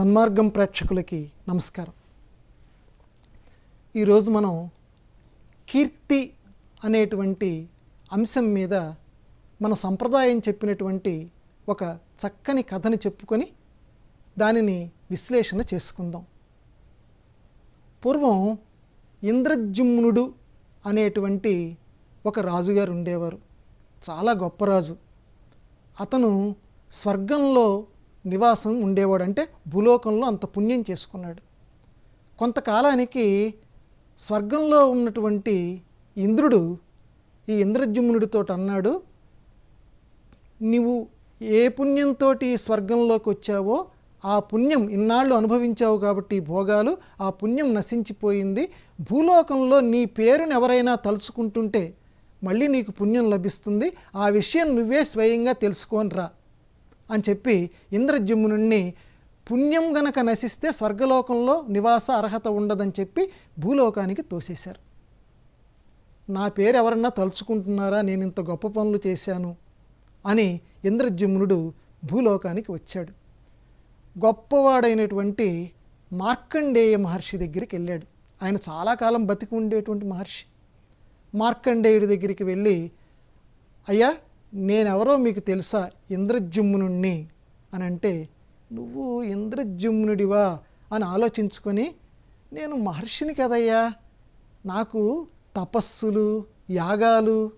సన్మార్గం ప్రేక్షకులకి నమస్కారం. ఈరోజు మనం కీర్తి అనేటువంటి అంశం మీద మన సంప్రదాయం చెప్పినటువంటి ఒక చక్కని కథని చెప్పుకొని దానిని విశ్లేషణ చేసుకుందాం. పూర్వం ఇంద్రజుమ్నుడు అనేటువంటి ఒక రాజుగారు ఉండేవారు. చాలా గొప్ప రాజు. అతను స్వర్గంలో నివాసం ఉండేవాడు. అంటే భూలోకంలో అంత పుణ్యం చేసుకున్నాడు. కొంతకాలానికి స్వర్గంలో ఉన్నటువంటి ఇంద్రుడు ఈ ఇంద్రజుమ్నుడితో అన్నాడు నీవు ఏ పుణ్యంతో స్వర్గంలోకి వచ్చావో ఆ పుణ్యం ఇన్నాళ్ళు అనుభవించావు కాబట్టి భోగాలు ఆ పుణ్యం నశించిపోయింది. భూలోకంలో నీ పేరును ఎవరైనా తలుచుకుంటుంటే మళ్ళీ నీకు పుణ్యం లభిస్తుంది. ఆ విషయం నువ్వే స్వయంగా తెలుసుకొని రా. అని చెప్పి ఇంద్రజుమ్నుణ్ణి పుణ్యం గనక నశిస్తే స్వర్గలోకంలో నివాస అర్హత ఉండదని చెప్పి భూలోకానికి తోసేశారు. నా పేరు ఎవరన్నా తలుచుకుంటున్నారా? నేను ఇంత గొప్ప పనులు చేశాను అని ఇంద్రజుమ్నుడు భూలోకానికి వచ్చాడు. గొప్పవాడైనటువంటి మార్కండేయ మహర్షి దగ్గరికి వెళ్ళాడు. ఆయన చాలా కాలం బతికి ఉండేటువంటి మహర్షి. మార్కండేయుడి దగ్గరికి వెళ్ళి అయ్యా నేనెవరో మీకు తెలుసా? ఇంద్రజుమ్నుణ్ణి. అని అంటే నువ్వు ఇంద్రజుమ్నుడివా? అని ఆలోచించుకొని నేను మహర్షిని కదయ్యా. నాకు తపస్సులు యాగాలు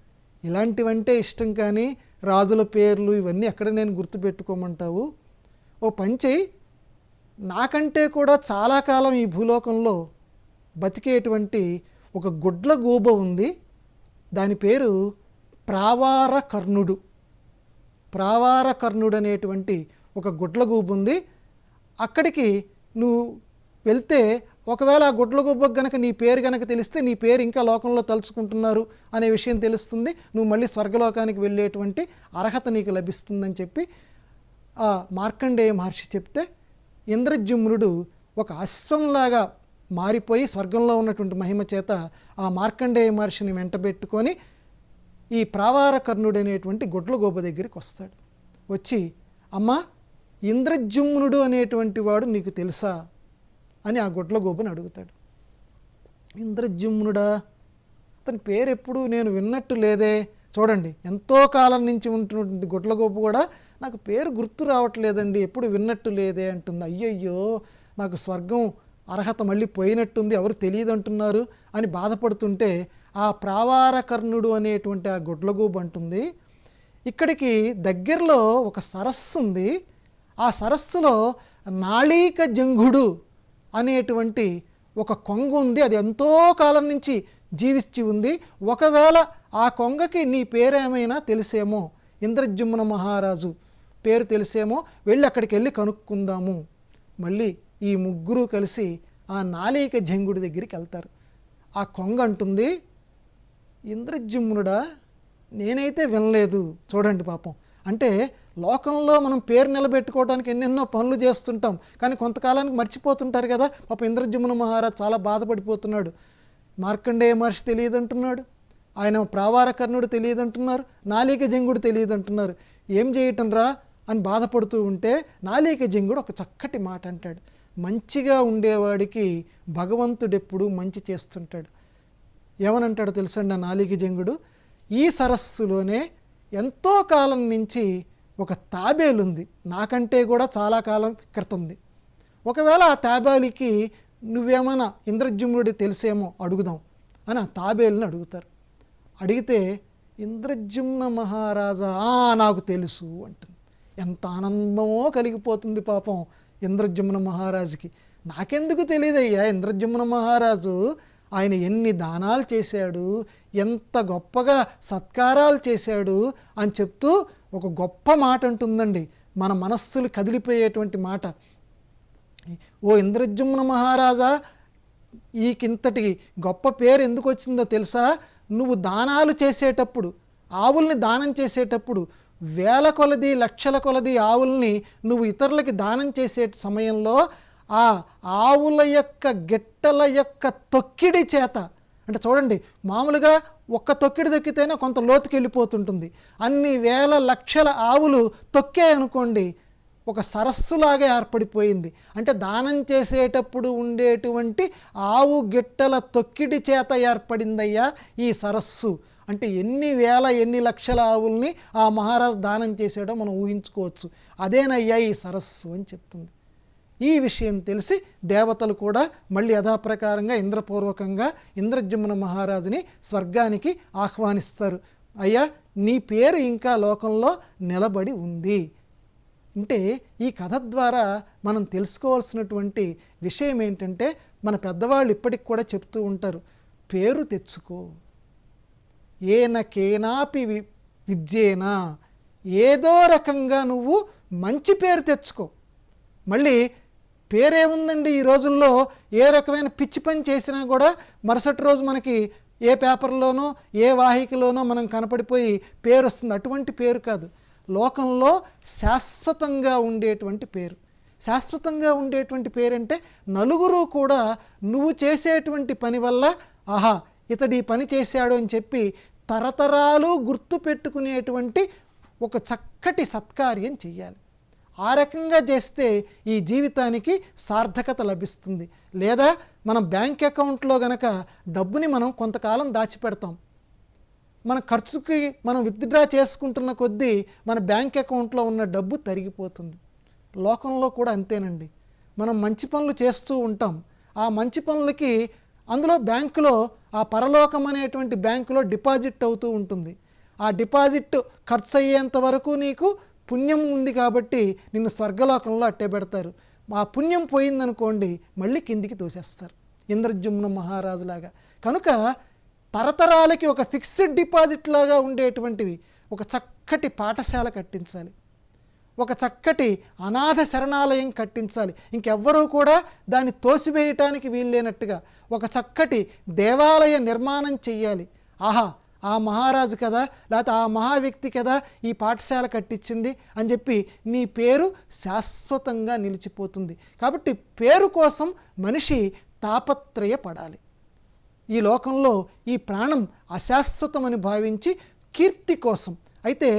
ఇలాంటివంటే ఇష్టం కానీ రాజుల పేర్లు ఇవన్నీ ఎక్కడ నేను గుర్తుపెట్టుకోమంటావు? ఓ పంచి నాకంటే కూడా చాలా కాలం ఈ భూలోకంలో బతికేటువంటి ఒక గుడ్ల గూబ ఉంది. దాని పేరు ప్రావార కర్ణుడు ప్రావార కర్ణుడు అనేటువంటి ఒక గుడ్ల ఉంది అక్కడికి నువ్వు వెళ్తే ఒకవేళ ఆ గుడ్ల గనక నీ పేరు గనక తెలిస్తే నీ పేరు ఇంకా లోకంలో తలుచుకుంటున్నారు అనే విషయం తెలుస్తుంది. నువ్వు మళ్ళీ స్వర్గలోకానికి వెళ్ళేటువంటి అర్హత నీకు లభిస్తుందని చెప్పి ఆ మార్కండేయ మహర్షి చెప్తే ఇంద్రజుమ్నుడు ఒక అశ్వంలాగా మారిపోయి స్వర్గంలో ఉన్నటువంటి మహిమ చేత ఆ మార్కండేయ మహర్షిని వెంటబెట్టుకొని ఈ ప్రావారకర్ణుడనేటువంటి కర్ణుడు అనేటువంటి గోప దగ్గరికి వస్తాడు. వచ్చి అమ్మా ఇంద్రజుమ్నుడు అనేటువంటి వాడు నీకు తెలుసా? అని ఆ గొడ్లగోపని అడుగుతాడు. ఇంద్రజుమ్నుడా అతని పేరు ఎప్పుడు నేను విన్నట్టు లేదే. చూడండి ఎంతో కాలం నుంచి ఉంటున్నటువంటి గుడ్లగోపు కూడా నాకు పేరు గుర్తు రావట్లేదండి. ఎప్పుడు విన్నట్టు లేదే అంటుంది. అయ్యయ్యో నాకు స్వర్గం అర్హత మళ్ళీ పోయినట్టుంది. ఎవరు తెలియదు అంటున్నారు అని బాధపడుతుంటే ఆ ప్రావార కర్ణుడు అనేటువంటి ఆ గుడ్లగూబు అంటుంది. ఇక్కడికి దగ్గరలో ఒక సరస్సు ఉంది. ఆ సరస్సులో నాళీక జంగుడు అనేటువంటి ఒక కొంగ ఉంది. అది ఎంతో కాలం నుంచి జీవించి ఉంది. ఒకవేళ ఆ కొంగకి నీ పేరేమైనా తెలిసేమో ఇంద్రజుమ్మున మహారాజు పేరు తెలిసేమో వెళ్ళి అక్కడికి వెళ్ళి కనుక్కుందాము. మళ్ళీ ఈ ముగ్గురు కలిసి ఆ నాళీక జంగుడి దగ్గరికి వెళ్తారు. ఆ కొంగ అంటుంది ఇంద్రజుమ్నుడా నేనైతే వినలేదు. చూడండి పాపం. అంటే లోకంలో మనం పేరు నిలబెట్టుకోవడానికి ఎన్నెన్నో పనులు చేస్తుంటాం. కానీ కొంతకాలానికి మర్చిపోతుంటారు కదా. పాప ఇంద్రజుమ్న మహారాజ్ చాలా బాధపడిపోతున్నాడు. మార్కండేయ మహర్షి తెలియదు అంటున్నాడు ఆయన ప్రావారకర్ణుడు తెలియదు అంటున్నారు నాలిక జంగుడు తెలియదు అంటున్నారు ఏం చేయటం రా అని బాధపడుతూ ఉంటే నాలిక జంగుడు ఒక చక్కటి మాట అంటాడు. మంచిగా ఉండేవాడికి భగవంతుడెప్పుడు మంచి చేస్తుంటాడు. ఏమనంటాడు తెలుసండి ఆ జంగుడు? ఈ సరస్సులోనే ఎంతో కాలం నుంచి ఒక తాబేలు ఉంది నాకంటే కూడా చాలా కాలం క్రితంది. ఒకవేళ ఆ తాబేలికి నువ్వేమైనా ఇంద్రజుమ్నుడి తెలిసేమో అడుగుదాం అని ఆ తాబేలుని అడుగుతారు. అడిగితే ఇంద్రజుమ్న మహారాజా నాకు తెలుసు అంటుంది. ఎంత ఆనందమో కలిగిపోతుంది పాపం ఇంద్రజుమ్న మహారాజుకి. నాకెందుకు తెలియదయ్యా ఇంద్రజుమ్న మహారాజు ఆయన ఎన్ని దానాలు చేశాడు ఎంత గొప్పగా సత్కారాలు చేశాడు అని చెప్తూ ఒక గొప్ప మాట అంటుందండి. మన మనస్సులు కదిలిపోయేటువంటి మాట. ఓ ఇంద్రజుమ్న మహారాజా ఈ కింతటి గొప్ప పేరు ఎందుకు వచ్చిందో తెలుసా? నువ్వు దానాలు చేసేటప్పుడు ఆవుల్ని దానం చేసేటప్పుడు వేల కొలది లక్షల కొలది ఆవుల్ని నువ్వు ఇతరులకి దానం చేసే సమయంలో ఆ ఆవుల యొక్క గిట్టల యొక్క తొక్కిడి చేత అంటే చూడండి మామూలుగా ఒక్క తొక్కిడి తొక్కితేనే కొంత లోతుకి వెళ్ళిపోతుంటుంది. అన్ని వేల లక్షల ఆవులు తొక్కాయనుకోండి ఒక సరస్సులాగా ఏర్పడిపోయింది. అంటే దానం చేసేటప్పుడు ఉండేటువంటి ఆవు గిట్టల తొక్కిడి చేత ఏర్పడిందయ్యా ఈ సరస్సు. అంటే ఎన్ని వేల ఎన్ని లక్షల ఆవుల్ని ఆ మహారాజు దానం చేసాడో మనం ఊహించుకోవచ్చు. అదేనయ్యా ఈ సరస్సు అని చెప్తుంది. ఈ విషయం తెలిసి దేవతలు కూడా మళ్ళీ యథాప్రకారంగా ఇంద్రపూర్వకంగా ఇంద్రజమున మహారాజుని స్వర్గానికి ఆహ్వానిస్తారు. అయ్యా నీ పేరు ఇంకా లోకంలో నిలబడి ఉంది. అంటే ఈ కథ ద్వారా మనం తెలుసుకోవాల్సినటువంటి విషయం ఏంటంటే మన పెద్దవాళ్ళు ఇప్పటికి కూడా చెప్తూ ఉంటారు పేరు తెచ్చుకో. ఏనకేనాపి వి విద్యేనా. ఏదో రకంగా నువ్వు మంచి పేరు తెచ్చుకో. మళ్ళీ పేరేముందండి ఈ రోజుల్లో. ఏ రకమైన పిచ్చి పని చేసినా కూడా మరుసటి రోజు మనకి ఏ పేపర్లోనో ఏ వాహికలోనో మనం కనపడిపోయి పేరు వస్తుంది. అటువంటి పేరు కాదు. లోకంలో శాశ్వతంగా ఉండేటువంటి పేరు. శాశ్వతంగా ఉండేటువంటి పేరంటే నలుగురు కూడా నువ్వు చేసేటువంటి పని వల్ల ఆహా ఇతడు ఈ పని చేశాడు అని చెప్పి తరతరాలు గుర్తు పెట్టుకునేటువంటి ఒక చక్కటి సత్కార్యం చెయ్యాలి. ఆ రకంగా చేస్తే ఈ జీవితానికి సార్థకత లభిస్తుంది. లేదా మనం బ్యాంక్ అకౌంట్లో గనక డబ్బుని మనం కొంతకాలం దాచిపెడతాం. మన ఖర్చుకి మనం విత్డ్రా చేసుకుంటున్న కొద్దీ మన బ్యాంక్ అకౌంట్లో ఉన్న డబ్బు తరిగిపోతుంది. లోకంలో కూడా అంతేనండి. మనం మంచి పనులు చేస్తూ ఉంటాం. ఆ మంచి పనులకి అందులో బ్యాంకులో ఆ పరలోకం అనేటువంటి బ్యాంకులో డిపాజిట్ అవుతూ ఉంటుంది. ఆ డిపాజిట్ ఖర్చు అయ్యేంత వరకు నీకు పుణ్యం ఉంది కాబట్టి నిన్ను స్వర్గలోకంలో అట్టే పెడతారు ఆ పుణ్యం పోయిందనుకోండి మళ్ళీ కిందికి తోసేస్తారు. ఇంద్రజుమ్న మహారాజులాగా. కనుక తరతరాలకి ఒక ఫిక్స్డ్ డిపాజిట్ లాగా ఉండేటువంటివి ఒక చక్కటి పాఠశాల కట్టించాలి. ఒక చక్కటి అనాథ శరణాలయం కట్టించాలి. ఇంకెవ్వరూ కూడా దాన్ని తోసివేయటానికి వీల్లేనట్టుగా ఒక చక్కటి దేవాలయ నిర్మాణం చెయ్యాలి. ఆహా ఆ మహారాజు కదా లేకపోతే ఆ మహా వ్యక్తి కదా ఈ పాఠశాల కట్టించింది అని చెప్పి నీ పేరు శాశ్వతంగా నిలిచిపోతుంది. కాబట్టి పేరు కోసం మనిషి తాపత్రయపడాలి. ఈ లోకంలో ఈ ప్రాణం అశాశ్వతమని భావించి కీర్తి కోసం. అయితే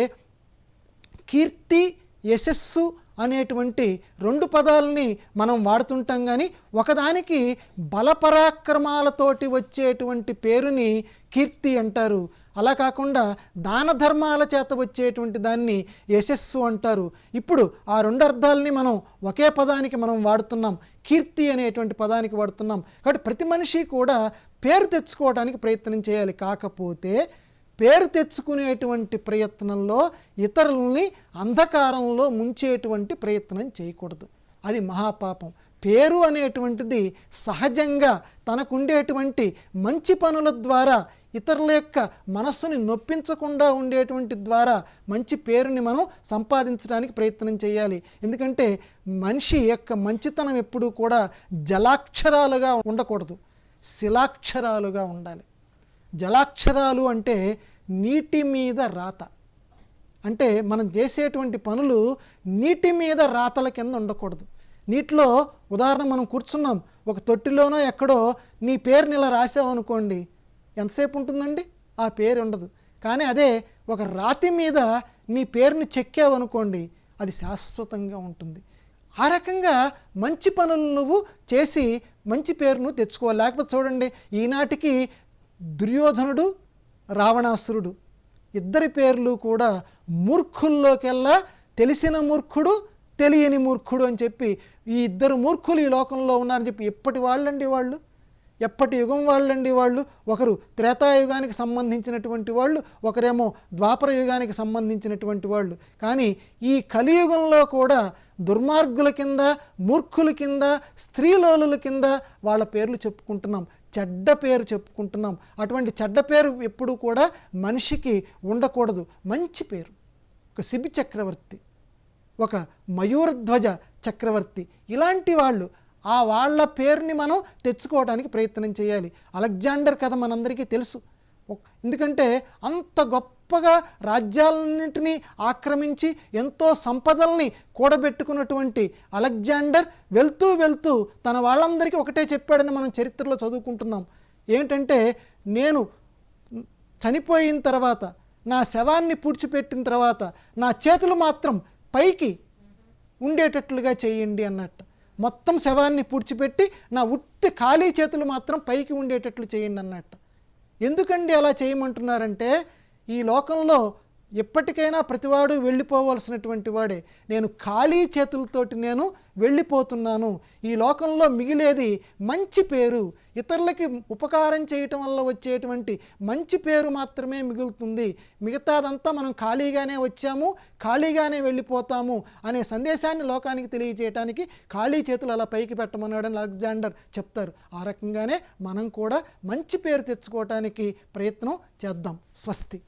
కీర్తి యశస్సు అనేటువంటి రెండు పదాలని మనం వాడుతుంటాం కానీ ఒకదానికి బలపరాక్రమాలతోటి వచ్చేటువంటి పేరుని కీర్తి అంటారు. అలా కాకుండా దాన ధర్మాల చేత వచ్చేటువంటి దాన్ని యశస్సు అంటారు. ఇప్పుడు ఆ రెండు అర్థాలని మనం ఒకే పదానికి మనం వాడుతున్నాం. కీర్తి అనేటువంటి పదానికి వాడుతున్నాం. కాబట్టి ప్రతి మనిషి కూడా పేరు తెచ్చుకోవడానికి ప్రయత్నం చేయాలి. కాకపోతే పేరు తెచ్చుకునేటువంటి ప్రయత్నంలో ఇతరుల్ని అంధకారంలో ముంచేటువంటి ప్రయత్నం చేయకూడదు. అది మహాపాపం. పేరు అనేటువంటిది సహజంగా తనకుండేటువంటి మంచి పనుల ద్వారా ఇతరుల యొక్క మనస్సుని నొప్పించకుండా ఉండేటువంటి ద్వారా మంచి పేరుని మనం సంపాదించడానికి ప్రయత్నం చేయాలి. ఎందుకంటే మనిషి యొక్క మంచితనం ఎప్పుడూ కూడా జలాక్షరాలుగా ఉండకూడదు. శిలాక్షరాలుగా ఉండాలి. జలాక్షరాలు అంటే నీటి మీద రాత. అంటే మనం చేసేటువంటి పనులు నీటి మీద రాతల కింద ఉండకూడదు. నీటిలో ఉదాహరణ మనం కూర్చున్నాం. ఒక తొట్టిలోనో ఎక్కడో నీ పేరుని ఇలా రాసావనుకోండి ఎంతసేపు ఉంటుందండి? ఆ పేరు ఉండదు. కానీ అదే ఒక రాతి మీద నీ పేరుని చెక్కావనుకోండి అది శాశ్వతంగా ఉంటుంది. ఆ రకంగా మంచి పనులు నువ్వు చేసి మంచి పేరును తెచ్చుకోవాలి. లేకపోతే చూడండి ఈనాటికి దుర్యోధనుడు రావణాసురుడు. ఇద్దరి పేర్లు కూడా మూర్ఖుల్లోకెల్లా తెలిసిన మూర్ఖుడు తెలియని మూర్ఖుడు అని చెప్పి ఈ ఇద్దరు మూర్ఖులు ఈ లోకంలో ఉన్నారని చెప్పి ఎప్పటి వాళ్ళండి వాళ్ళు? ఎప్పటి యుగం వాళ్ళండి వాళ్ళు? ఒకరు త్రేతాయుగానికి సంబంధించినటువంటి వాళ్ళు ఒకరేమో ద్వాపర యుగానికి సంబంధించినటువంటి వాళ్ళు. కానీ ఈ కలియుగంలో కూడా దుర్మార్గుల కింద మూర్ఖుల కింద స్త్రీలోలుల కింద వాళ్ళ పేర్లు చెప్పుకుంటున్నాం. చెడ్డ పేరు చెప్పుకుంటున్నాం. అటువంటి చెడ్డ పేరు ఎప్పుడూ కూడా మనిషికి ఉండకూడదు. మంచి పేరు. ఒక శిబి చక్రవర్తి ఒక మయూరధ్వజ చక్రవర్తి ఇలాంటి వాళ్ళు ఆ వాళ్ళ పేరుని మనం తెచ్చుకోవడానికి ప్రయత్నం చేయాలి. అలెగ్జాండర్ కథ మనందరికీ తెలుసు. ఎందుకంటే అంత గొప్ప గొప్పగా రాజ్యాలన్నింటినీ ఆక్రమించి ఎంతో సంపదల్ని కూడబెట్టుకున్నటువంటి అలెగ్జాండర్ వెళ్తూ వెళ్తూ తన వాళ్ళందరికీ ఒకటే చెప్పాడని మనం చరిత్రలో చదువుకుంటున్నాం. ఏంటంటే నేను చనిపోయిన తర్వాత నా శవాన్ని పూడ్చిపెట్టిన తర్వాత నా చేతులు మాత్రం పైకి ఉండేటట్లుగా చేయండి అన్నట్టు. మొత్తం శవాన్ని పూడ్చిపెట్టి నా ఉట్టి ఖాళీ చేతులు మాత్రం పైకి ఉండేటట్లు చేయండి అన్నట్టు. ఎందుకండి అలా చేయమంటున్నారంటే ఈ లోకంలో ఎప్పటికైనా ప్రతివాడు వెళ్ళిపోవలసినటువంటి వాడే. నేను ఖాళీ చేతులతోటి నేను వెళ్ళిపోతున్నాను. ఈ లోకంలో మిగిలేది మంచి పేరు. ఇతరులకి ఉపకారం చేయటం వల్ల వచ్చేటువంటి మంచి పేరు మాత్రమే మిగులుతుంది. మిగతాదంతా మనం ఖాళీగానే వచ్చాము ఖాళీగానే వెళ్ళిపోతాము అనే సందేశాన్ని లోకానికి తెలియజేయటానికి ఖాళీ చేతులు అలా పైకి పెట్టమన్నాడని అలెగ్జాండర్ చెప్తారు. ఆ రకంగానే మనం కూడా మంచి పేరు తెచ్చుకోవటానికి ప్రయత్నం చేద్దాం. స్వస్తి.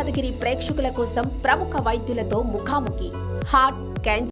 డీడీ యాదగిరి ప్రేక్షకుల కోసం ప్రముఖ వైద్యులతో ముఖాముఖి. Heart cancer